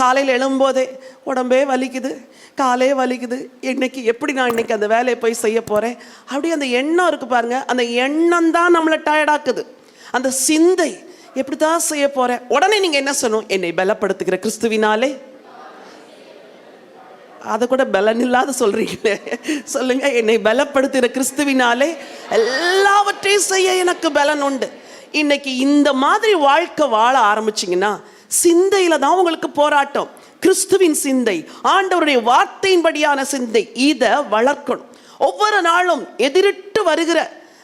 காலையில் எழும்போதே உடம்பே வலிக்குது காலே வலிக்குது. இன்னைக்கு எப்படி நான் இன்னைக்கு அந்த வேலையை போய் செய்ய போகிறேன் அப்படியே அந்த எண்ணம் இருக்குது பாருங்கள் அந்த எண்ணம் தான் நம்மளை டயர்டாக்குது அந்த சிந்தை எப்படி தான் செய்ய போகிறேன் உடனே நீங்கள் என்ன சொல்லணும்? என்னை பலப்படுத்துகிற கிறிஸ்துவினாலே. அதை கூட பலன் இல்லாத சொல்கிறீங்களே சொல்லுங்கள் என்னை பலப்படுத்துகிற கிறிஸ்துவினாலே எல்லாவற்றையும் செய்ய எனக்கு பலன் உண்டு. இன்னைக்கு இந்த மாதிரி வாழ்க்கை வாழ ஆரம்பிச்சிங்கன்னா சிந்தையில தான் உங்களுக்கு போராட்டம். கிறிஸ்துவின் சிந்தை ஆண்டவருடைய வார்த்தையின்படியான சிந்தை இதை வளர்க்கணும். ஒவ்வொரு நாளும் எதிரிட்டு வருகிற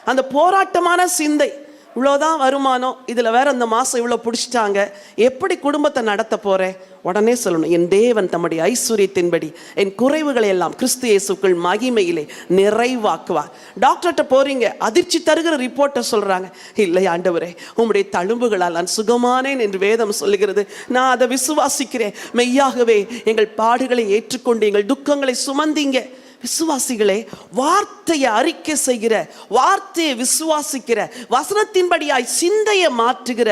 அந்த போராட்டமான சிந்தை இவ்வளோதான் வருமானம். இதில் வேற இந்த மாதம் இவ்வளோ பிடிச்சிட்டாங்க. எப்படி குடும்பத்தை நடத்த போகிறேன் உடனே சொல்லணும். என் தேவன் தம்முடைய ஐஸ்வர்யத்தின்படி என் குறைவுகளை எல்லாம் கிறிஸ்து இயேசுக்கள் மகிமையிலே நிறைவாக்குவார். டாக்டர்கிட்ட போகிறீங்க அதிர்ச்சி தருகிற ரிப்போர்ட்டை சொல்கிறாங்க இல்லை ஆண்டவரே உங்களுடைய தழும்புகளால் நான் சுகமானேன் என்று வேதம் சொல்லுகிறது. நான் அதை விசுவாசிக்கிறேன். மெய்யாகவே எங்கள் பாடுகளை ஏற்றுக்கொண்டு எங்கள் துக்கங்களை சுமந்தீங்க. விசுவாசிகளே வார்த்தையை அறிக்கை செய்கிற வார்த்தையை விசுவாசிக்கிற வசனத்தின்படியாய் சிந்தையை மாற்றுகிற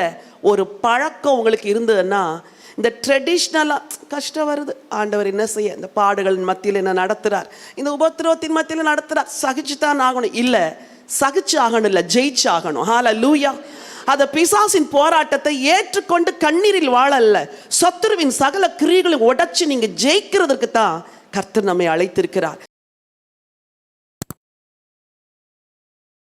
ஒரு பழக்கம் உங்களுக்கு இருந்ததுன்னா இந்த ட்ரெடிஷ்னலாக கஷ்டம் வருது. ஆண்டவர் என்ன செய்ய இந்த பாடுகளின் மத்தியில் என்ன நடத்துகிறார் இந்த உபத்திரவத்தின் மத்தியில் நடத்துகிறார் சகிச்சு தான் ஆகணும். இல்லை சகிச்சு ஆகணும் இல்லை ஜெயிச்சு ஆகணும் ஹால லூயா அதை பிசாசின் போராட்டத்தை ஏற்றுக்கொண்டு கண்ணீரில் வாழல்ல. சத்துருவின் சகல கிரிகளை உடைச்சு நீங்க ஜெயிக்கிறதுக்கு தான் கர்த்தர் நம்மை அழைத்திருக்கிறார்.